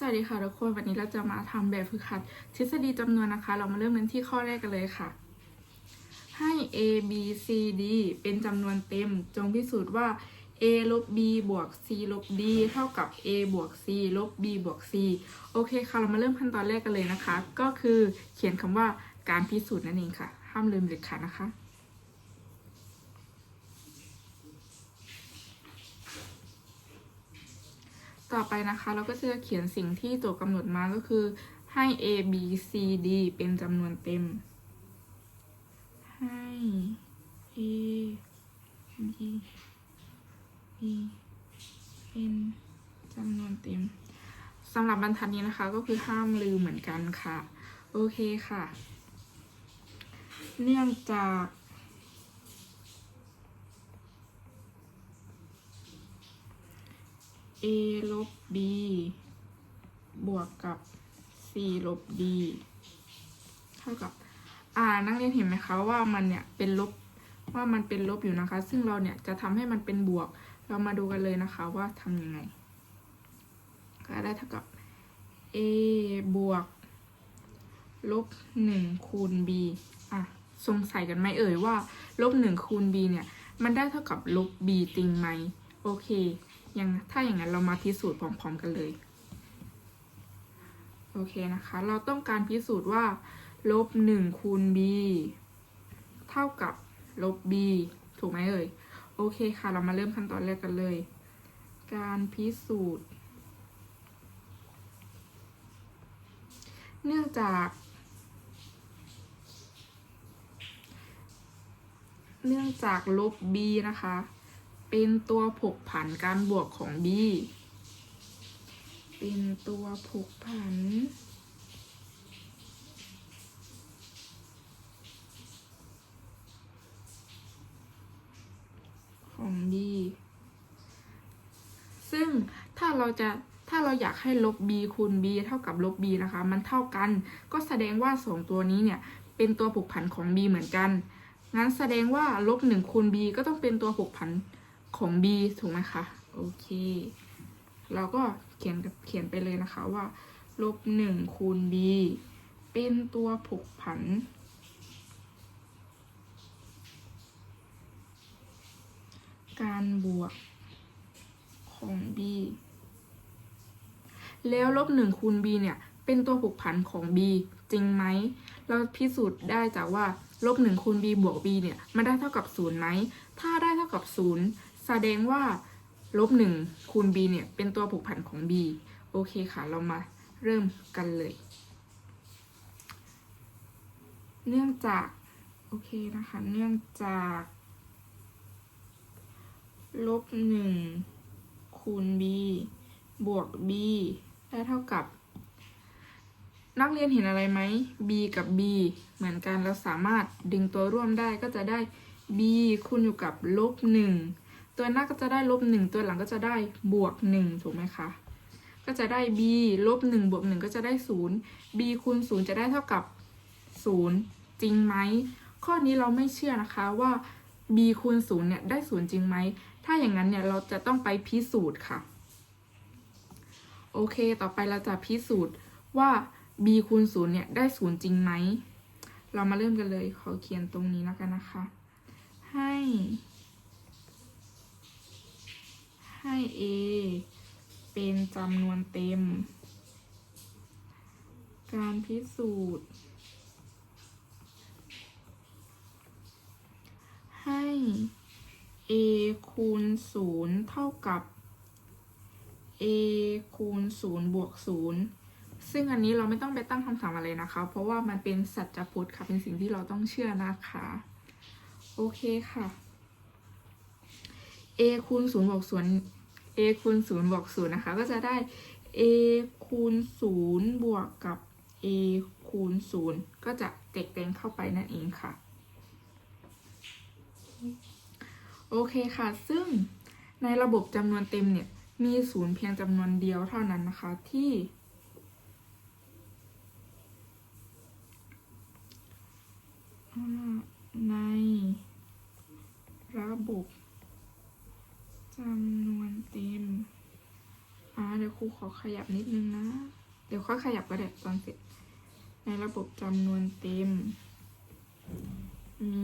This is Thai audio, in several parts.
สวัสดีค่ะทุกคนวันนี้เราจะมาทำแบบฝึกหัดทฤษฎีจำนวนนะคะ เรามาเริ่มกันที่ข้อแรกกันเลยค่ะ ให้ a b c d เป็นจำนวนเต็ม จงพิสูจน์ว่า a ลบ b บวก c ลบ d เท่ากับ a บวก c ลบ b บวก c โอเคค่ะ เรามาเริ่มขั้นตอนแรกกันเลยนะคะ ก็คือเขียนคำว่าการพิสูจน์นั่นเองค่ะ ห้ามลืมเด็ดขาดนะคะ ต่อไปนะคะเราก็จะเขียนสิ่งที่โจทย์กำหนดมาก็คือให้ a b c d เป็นจำนวนเต็ม ให้ a b b เป็นจำนวนเต็มสำหรับบรรทัดนี้นะคะก็คือห้ามลืมเหมือนกันค่ะ โอเคค่ะ เนื่องจาก a ลบ b บวกกับ c ลบ d เท่ากับอ่านักเรียนเห็นไหมคะว่ามันเนี่ยเป็นลบว่ามันเป็นลบอยู่นะคะ ซึ่งเราเนี่ยจะทำให้มันเป็นบวก เรามาดูกันเลยนะคะว่าทำยังไง ก็ได้เท่ากับ a บวก ลบหนึ่งคูณ b อะสงสัยกันไหมเอ่ยว่าลบหนึ่งคูณ b เนี่ย มันได้เท่ากับลบ b จริงไหม โอเค ยังถ้าอย่างนั้นเรามาพิสูจน์พร้อมๆกันเลย โอเคนะคะ เราต้องการพิสูจน์ว่าลบหนึ่งคูณ b เท่ากับลบ b ถูกไหมเอ่ย โอเคค่ะ เรามาเริ่มขั้นตอนแรกกันเลย การพิสูจน์ เนื่องจาก เนื่องจากลบ b นะคะ เป็นตัวผกผันการบวกของ b เป็นตัวผกผัน ของ b ซึ่งถ้าเราจะถ้าเราอยากให้ลบ b คูณ b เท่ากับลบ b นะคะ มันเท่ากัน ก็แสดงว่าสองตัวนี้เนี่ย เป็นตัวผกผันของ b เหมือนกัน งั้นแสดงว่าลบหนึ่งคูณ b ก็ต้องเป็นตัวผกผัน ของ b ถูกไหมคะ โอเค เราก็เขียนกับเขียนไปเลยนะคะว่าลบหนึ่งคูณ b เป็นตัวผกผัน การบวกของ b แล้วลบหนึ่งคูณ b เนี่ย เป็นตัวผกผันของ b จริงไหม เราพิสูจน์ได้จากว่าลบหนึ่งคูณ b บวก b เนี่ย มันได้เท่ากับศูนย์ไหม ถ้าได้เท่ากับศูนย์ แสดงว่าลบหนึ่งคูณ b เนี่ย เป็นตัวผูกพันของ b โอเคค่ะ เรามาเริ่มกันเลย เนื่องจาก โอเคนะคะ เนื่องจากลบหนึ่งคูณ b บวก b ได้เท่ากับ นักเรียนเห็นอะไรไหม b กับ b เหมือนกันเราสามารถดึงตัวร่วมได้ก็จะได้ b คูณอยู่กับลบหนึ่ง ตัวหน้าก็จะได้ลบหนึ่งตัวหลังก็จะได้บวกหนึ่งถูกไหมคะ ก็จะได้ b ลบหนึ่งบวกหนึ่งก็จะได้ศูนย์ b คูณศูนย์จะได้เท่ากับศูนย์จริงไหม ข้อนี้เราไม่เชื่อนะคะว่า b คูณศูนย์เนี่ยได้ศูนย์จริงไหม ถ้าอย่างนั้นเนี่ยเราจะต้องไปพิสูจน์ค่ะ โอเค ต่อไปเราจะพิสูจน์ว่า b คูณศูนย์เนี่ยได้ศูนย์จริงไหม เรามาเริ่มกันเลย ขอเขียนตรงนี้แล้วกันนะคะ ให้ ให้ a เป็นจำนวนเต็ม การพิสูจน์ ให้ a คูณศูนย์เท่ากับ a คูณศูนย์บวกศูนย์ซึ่งอันนี้เราไม่ต้องไปตั้งคำถามอะไรนะคะ เพราะว่ามันเป็นสัจพจน์ค่ะ เป็นสิ่งที่เราต้องเชื่อนะคะ โอเคค่ะ a คูณศูนย์บวกศูนย์ a คูณศูนย์บวกศูนย์นะคะ ก็จะได้ a คูณศูนย์บวกกับ a คูณศูนย์ก็จะแตกแตงเข้าไปนั่นเองค่ะ โอเคค่ะ ซึ่งในระบบจำนวนเต็มเนี่ย มีศูนย์เพียงจำนวนเดียวเท่านั้นนะคะที่ในระบบ จำนวนเต็ม อ่าเดี๋ยวครูขอขยับนิดนึงนะ เดี๋ยวค่อยขยับก็ได้ตอนเสร็จ ในระบบจำนวนเต็ม มี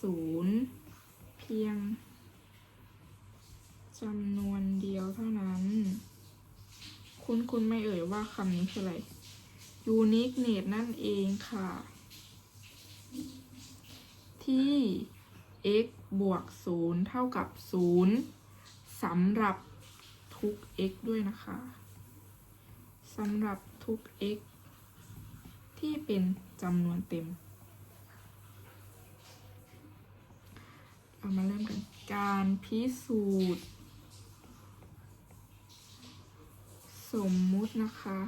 ศูนย์เพียงจำนวนเดียวเท่านั้น คุณคุณไม่เอ่ยว่าคำนี้คืออะไร uniqueness นั่นเองค่ะ ที่ x บวก 0 เท่ากับ 0 สำหรับทุก x ด้วยนะคะสำหรับทุก x ที่เป็นจำนวนเต็ม เรามาเริ่มกัน การพิสูจน์ สมมุตินะคะ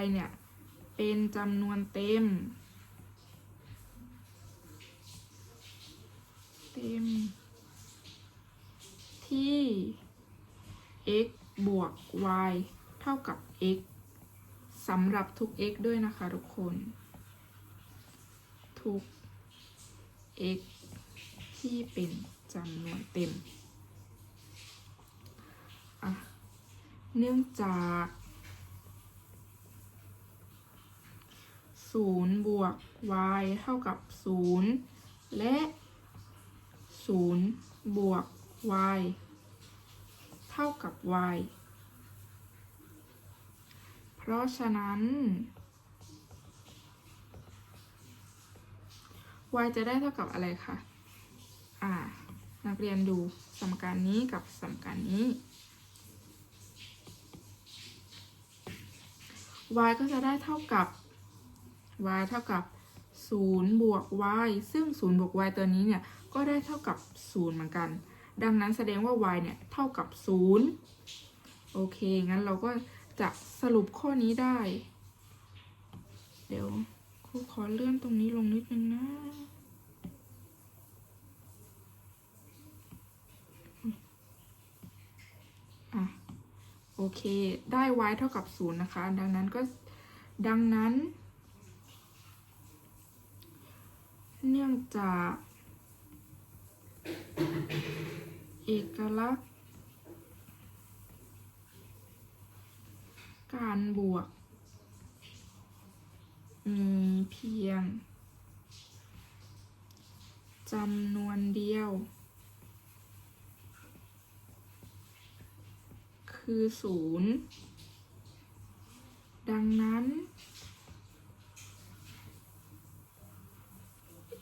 y เนี่ย เป็นจำนวนเต็ม เต็ม ที่ x บวก y เท่ากับ x สำหรับทุก x ด้วยนะคะทุกคน ทุก x ที่เป็นจำนวนเต็ม เนื่องจาก 0 บวก y เท่ากับ 0 และ 0 บวก y เท่ากับ y เพราะฉะนั้น y จะได้เท่ากับอะไรคะอ่า นักเรียนดูสมการนี้กับสมการนี้ y ก็จะได้เท่ากับ y เท่ากับ 0 บวก y ซึ่ง 0 บวก y ตัวนี้เนี่ย ก็ได้เท่ากับ 0 เหมือนกัน ดังนั้นแสดงว่า y เนี่ยเท่ากับ 0 โอเค งั้นเราก็จะสรุปข้อนี้ได้ เดี๋ยวครูขอเลื่อนตรงนี้ลงนิดนึงนะ อะ โอเค ได้ y เท่ากับ 0 นะคะ ดังนั้นก็ ดังนั้น เนื่องจาก เอกลักษณ์ การบวก มีเพียงจำนวนเดียว คือศูนย์ดังนั้น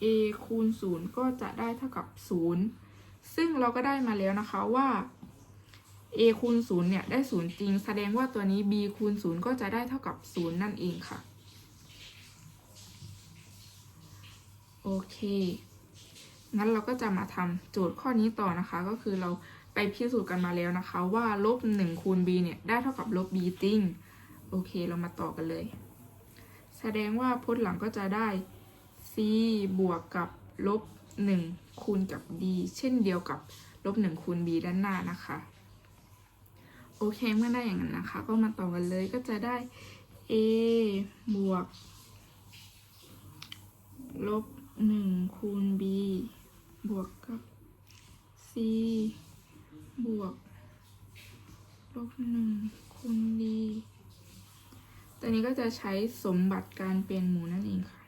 a คูณ 0 ก็จะได้เท่ากับ 0 ซึ่งเราก็ได้มาแล้วนะคะว่า a คูณ0เนี่ยได้0จริง แสดงว่าตัวนี้ b คูณ0ก็จะได้เท่ากับ0นั่นเองค่ะ โอเค งั้นเราก็จะมาทำโจทย์ข้อนี้ต่อนะคะ ก็คือเราไปพิสูจน์กันมาแล้วนะคะ ว่าลบ1คูณ b เนี่ยได้เท่ากับลบ b จริง โอเคเรามาต่อกันเลย แสดงว่าพจน์หลังก็จะได้ c บวกกับลบ1 คูณกับ d เช่นเดียวกับลบ1คูณ b ด้านหน้านะคะ โอเคเมื่อได้อย่างนั้นนะคะ ก็มาต่อกันเลยก็จะได้ a บวก ลบ1คูณ b บวกกับ c บวก ลบ1คูณ d ตัวนี้ก็จะใช้สมบัติการเปลี่ยนหมู่นั่นเองค่ะ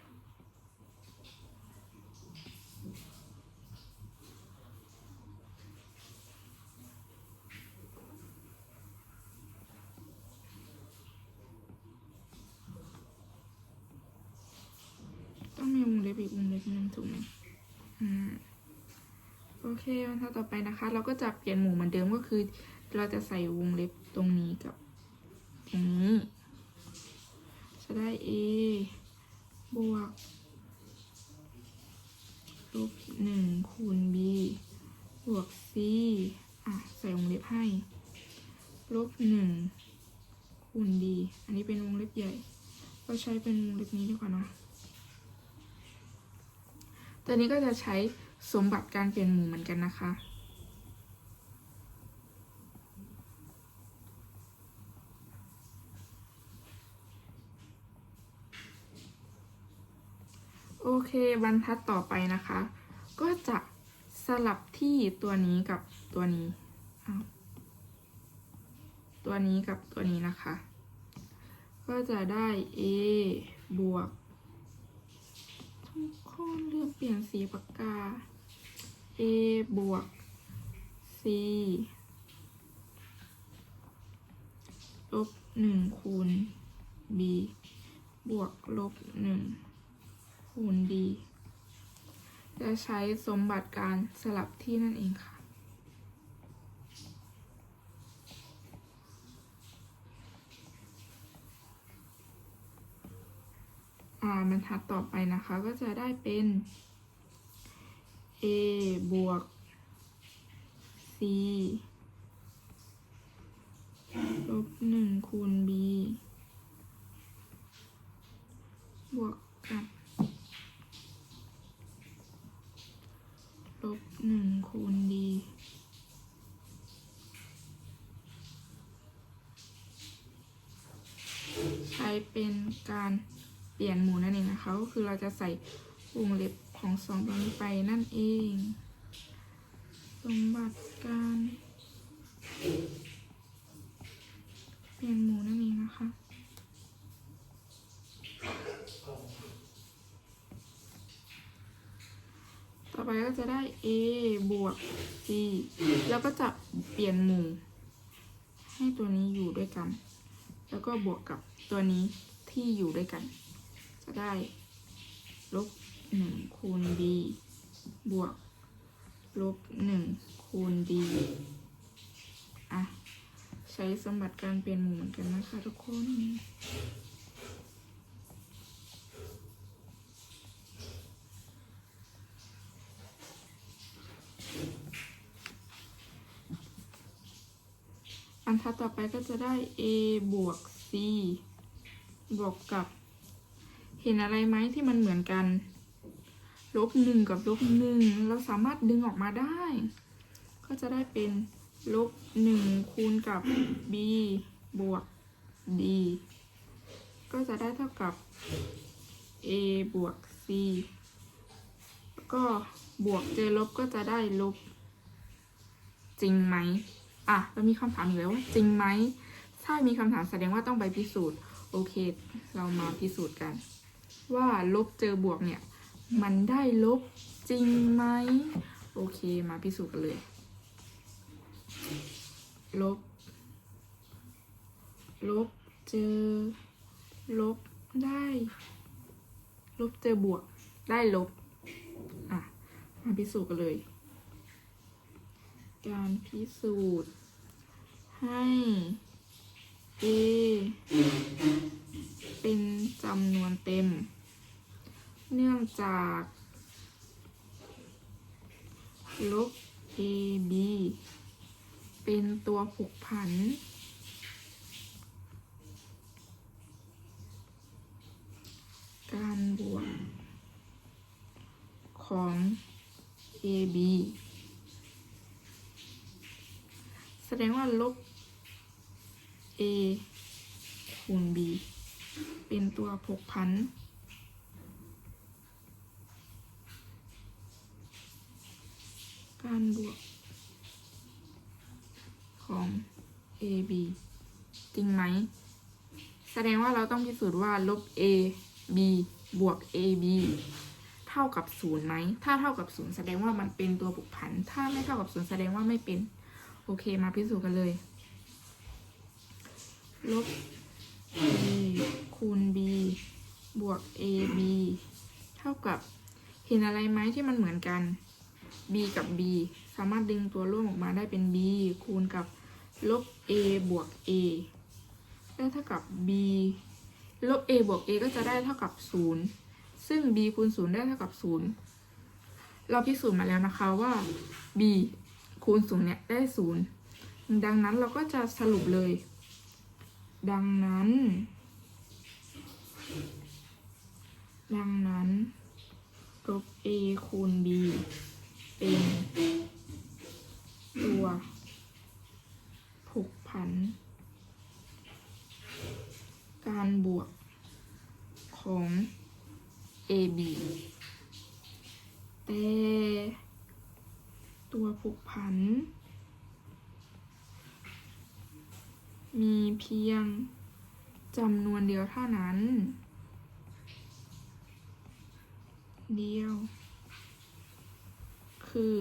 ต้องมีวงเล็บอีกวงเล็บหนึงถูกไหมอืมโอเคบรรทัดต่อไปนะคะ เราก็จะเปลี่ยนหมู่เหมือนเดิมก็คือ เราจะใส่วงเล็บตรงนี้กับตรงนี้ จะได้ a บวกลบหนึ่งคูณ b บวก c อะ ใส่วงเล็บให้ ลบหนึ่งคูณ d อันนี้เป็นวงเล็บใหญ่ ก็ใช้เป็นวงเล็บนี้ดีกว่าเนาะ ตัวนี้ก็จะใช้สมบัติการเปลี่ยนหมู่เหมือนกันนะคะ โอเคบรรทัดต่อไปนะคะ ก็จะสลับที่ตัวนี้กับตัวนี้ ตัวนี้กับตัวนี้นะคะ ก็จะได้ a บวก ทุกคนเลือกเปลี่ยนสีปากกา a บวก c ลบหนึ่งคูณ b บวกลบหนึ่งคูณ d จะใช้สมบัติการสลับที่นั่นเองค่ะอ่าบรรทัดต่อไปนะคะก็จะได้เป็น a บวก c ลบหนึ่งคูณ b บวกกับลบหนึ่งคูณ d ใช้เป็นการเปลี่ยนหมู่นั่นเองนะคะ ก็คือเราจะใส่วงเล็บ ของสองตัวนี้ไปนั่นเอง สมบัติการ เปลี่ยนหมู่นั่นเองนะคะต่อไปก็จะได้ a บวก c แล้วก็จะเปลี่ยนหมู่ ให้ตัวนี้อยู่ด้วยกัน แล้วก็บวกกับตัวนี้ที่อยู่ด้วยกัน จะได้ลบ หนึ่งคูณ b บวกลบหนึ่งคูณ d อะ ใช้สมบัติการเปลี่ยนหมู่เหมือนกันนะคะทุกคนอันทัดต่อไปก็จะได้ a บวก c บวกกับ เห็นอะไรไหมที่มันเหมือนกัน ลบหนึ่งกับลบหนึ่งเราสามารถดึงออกมาได้ ก็จะได้เป็นลบหนึ่งคูณกับ b บวก d ก็จะได้เท่ากับ a บวก c แล้วก็บวกเจอลบก็จะได้ลบ จริงไหมอะเรามีคำถามอยู่แล้วว่าจริงไหม ถ้ามีคำถามแสดงว่าต้องไปพิสูจน์ โอเค เรามาพิสูจน์กัน ว่าลบเจอบวกเนี่ย มันได้ลบจริงไหม โอเคมาพิสูจน์กันเลย ลบ ลบเจอ ลบได้ ลบเจอบวก ได้ลบ อะ มาพิสูจน์กันเลย การพิสูจน์ให้ a เป็นจำนวนเต็ม เนื่องจากลบ ab เป็นตัวผูกผัน การบวกของ ab แสดงว่าลบ a คูณ b เป็นตัวผูกพัน การบวก ของ a b จริงไหม แสดงว่าเราต้องพิสูจน์ว่าลบ a b บวก a b เท่ากับศูนย์ไหม ถ้าเท่ากับศูนย์แสดงว่ามันเป็นตัวผูกพัน ถ้าไม่เท่ากับศูนย์แสดงว่าไม่เป็น โอเคมาพิสูจน์กันเลย ลบ a คูณ b บวก ab เท่ากับ เห็นอะไรไหมที่มันเหมือนกัน b กับ b สามารถดึงตัวร่วมออกมาได้เป็น b คูณกับลบ a บวก a ได้เท่ากับ b ลบ a บวก a ก็จะได้เท่ากับ 0 ซึ่ง b คูณ 0 ได้เท่ากับ 0 เราพิสูจน์มาแล้วนะคะว่า b คูณ 0 เนี่ยได้ 0 ดังนั้นเราก็จะสรุปเลย ดังนั้น ดังนั้นลบ a คูณ b เป็น ตัวผูกพัน การบวกของ ab แต่ตัวผูกพัน มีเพียงจำนวนเดียวเท่านั้น เดียว คือ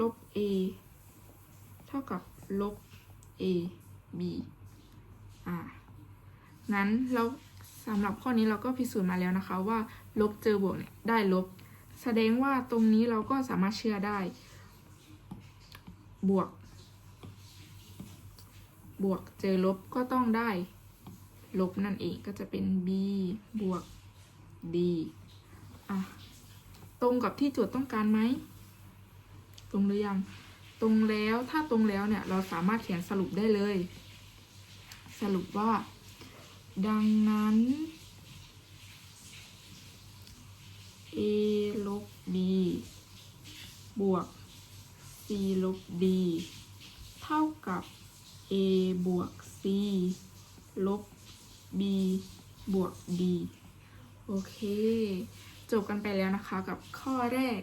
ลบ a เท่ากับลบ a b อ่างั้นเราสำหรับข้อนี้เราก็พิสูจน์มาแล้วนะคะว่า ลบเจอบวกเนี่ยได้ลบ แสดงว่าตรงนี้เราก็สามารถเชื่อได้ บวก บวกเจอลบก็ต้องได้ ลบนั่นเองก็จะเป็น b บวก d อะ ตรงกับที่โจทย์ต้องการไหม ตรงหรือยัง ตรงแล้วถ้าตรงแล้วเนี่ยเราสามารถเขียนสรุปได้เลย สรุปว่า ดังนั้น a ลบ b บวก c ลบ d เท่ากับ a บวก c ลบ b บวก d โอเค จบกันไปแล้วนะคะกับข้อแรก